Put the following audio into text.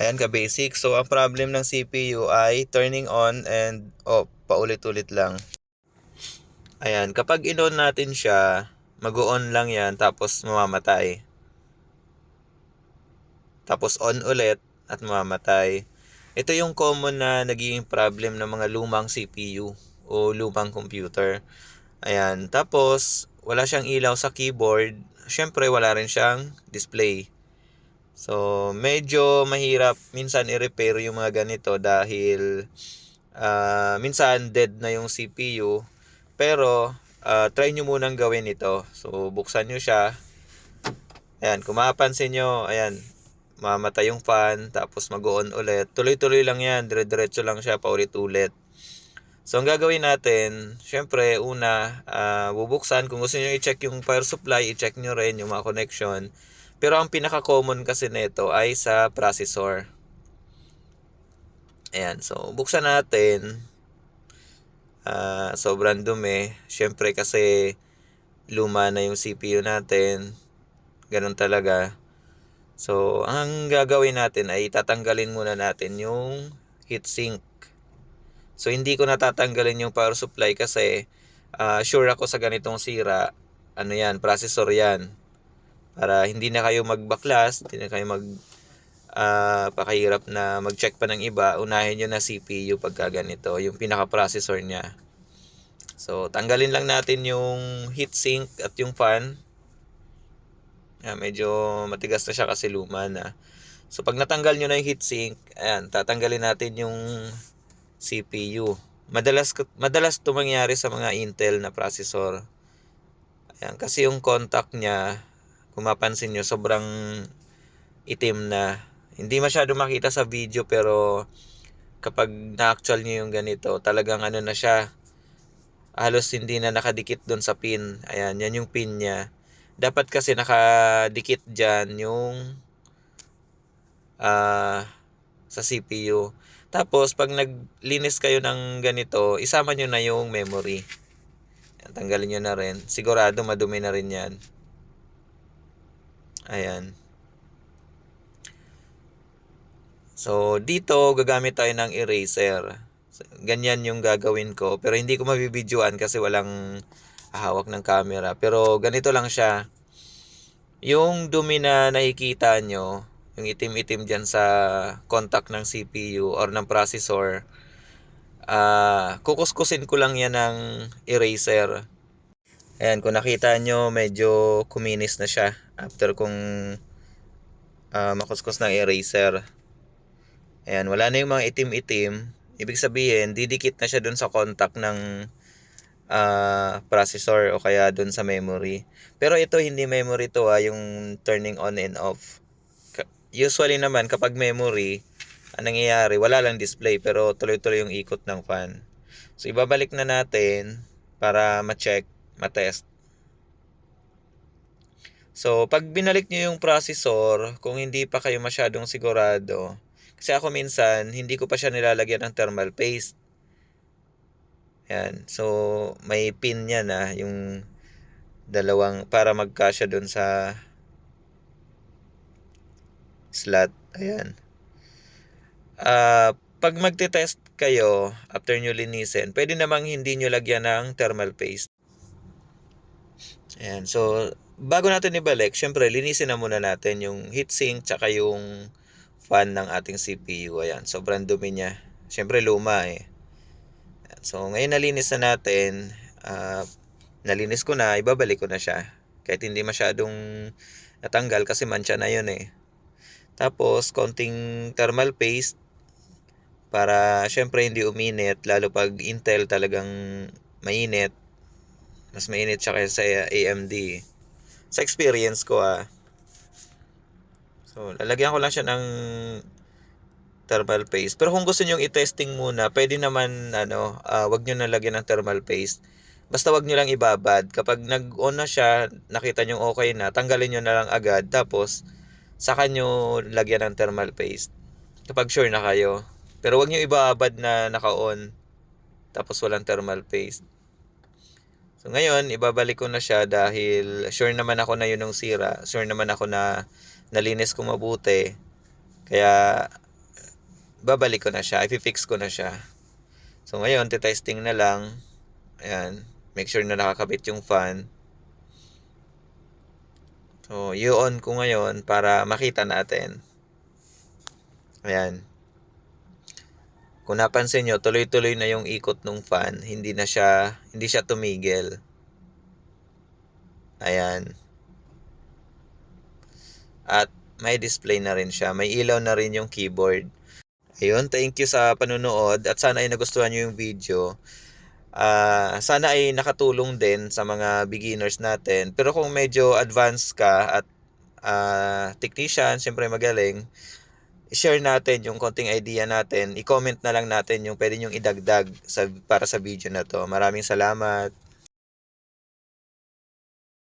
Ayan ka basic. So ang problem ng CPU ay turning on and off paulit-ulit lang. Ayan, kapag in-on natin siya, mag-on lang yan tapos mamamatay. Tapos on ulit at mamamatay. Ito yung common na nagiging problem ng mga lumang CPU o lumang computer. Ayan, tapos wala siyang ilaw sa keyboard. Siyempre wala rin siyang display. So, medyo mahirap minsan i-repair yung mga ganito dahil uh, minsan dead na yung CPU. Pero, uh, try nyo munang gawin ito. So, buksan nyo siya. Ayan, kung mapapansin nyo, ayan, mamatay yung fan, tapos mag-on ulit. Tuloy-tuloy lang yan, dire-diretso lang siya paulit-ulit. So, ang gagawin natin, syempre, una, uh, bubuksan. Kung gusto nyo i-check yung power supply, i-check nyo rin yung mga connection. Pero ang pinaka-common kasi nito ay sa processor. Ayan, so buksan natin. Uh, sobrang dumi. Siyempre kasi luma na yung CPU natin. Ganun talaga. So, ang gagawin natin ay tatanggalin muna natin yung heatsink. So, hindi ko natatanggalin yung power supply kasi uh, sure ako sa ganitong sira. Ano yan, processor yan para hindi na kayo magbaklas, hindi na kayo mag uh, pakahirap na mag-check pa ng iba, unahin nyo na CPU pagka ganito, yung pinaka-processor niya. So, tanggalin lang natin yung heatsink at yung fan. Yeah, medyo matigas na siya kasi luma na. So, pag natanggal nyo na yung heatsink, ayan, tatanggalin natin yung CPU. Madalas, madalas ito mangyari sa mga Intel na processor. Ayan, kasi yung contact niya, kung mapansin nyo, sobrang itim na. Hindi masyado makita sa video pero kapag na-actual nyo yung ganito, talagang ano na siya, halos hindi na nakadikit doon sa pin. Ayan, yan yung pin niya. Dapat kasi nakadikit dyan yung uh, sa CPU. Tapos, pag naglinis kayo ng ganito, isama nyo na yung memory. Tanggalin nyo na rin. Sigurado madumi na rin yan. Ayan. So, dito gagamit tayo ng eraser. Ganyan yung gagawin ko. Pero hindi ko mabibidyoan kasi walang hawak ng camera. Pero ganito lang siya. Yung dumi na nakikita nyo, yung itim-itim dyan sa contact ng CPU or ng processor, uh, kukuskusin ko lang yan ng eraser. Ayan, kung nakita nyo, medyo kuminis na siya after kung uh, makuskus ng eraser. Ayan, wala na yung mga itim-itim. Ibig sabihin, didikit na siya dun sa contact ng uh, processor o kaya dun sa memory. Pero ito hindi memory to ha, ah, yung turning on and off. Usually naman kapag memory, ang nangyayari, wala lang display pero tuloy-tuloy yung ikot ng fan. So ibabalik na natin para ma-check matest. So, pag binalik nyo yung processor, kung hindi pa kayo masyadong sigurado, kasi ako minsan, hindi ko pa siya nilalagyan ng thermal paste. Yan. So, may pin niya na, yung dalawang, para magkasya dun sa slot. Ayan. Uh, pag magte-test kayo, after nyo linisin, pwede namang hindi nyo lagyan ng thermal paste. Ayan, so bago natin ibalik, syempre linisin na muna natin yung heatsink tsaka yung fan ng ating CPU. Ayan, sobrang dumi niya. Syempre luma eh. So ngayon nalinis na natin, uh, nalinis ko na, ibabalik ko na siya. Kahit hindi masyadong natanggal kasi mancha na yun eh. Tapos konting thermal paste para syempre hindi uminit lalo pag Intel talagang mainit mas mainit siya kaysa sa AMD. Sa experience ko ah. So, lalagyan ko lang siya ng thermal paste. Pero kung gusto niyo i-testing muna, pwede naman ano, uh, wag niyo na lagyan ng thermal paste. Basta wag niyo lang ibabad. Kapag nag-on na siya, nakita niyo okay na, tanggalin niyo na lang agad tapos saka niyo lagyan ng thermal paste. Kapag sure na kayo. Pero wag niyo ibabad na naka-on tapos walang thermal paste. So ngayon, ibabalik ko na siya dahil sure naman ako na yun ang sira. Sure naman ako na nalinis ko mabuti. Kaya babalik ko na siya. I-fix ko na siya. So ngayon, testing na lang. Ayan. Make sure na nakakabit yung fan. So, i-on ko ngayon para makita natin. Ayan. Kung napansin nyo, tuloy-tuloy na yung ikot ng fan. Hindi na siya, hindi siya tumigil. Ayan. At may display na rin siya. May ilaw na rin yung keyboard. Ayun, thank you sa panunood at sana ay nagustuhan nyo yung video. Ah, sana ay nakatulong din sa mga beginners natin. Pero kung medyo advanced ka at ah, technician, siyempre magaling, i-share natin yung konting idea natin. I-comment na lang natin yung pwede nyong idagdag sa, para sa video na to. Maraming salamat.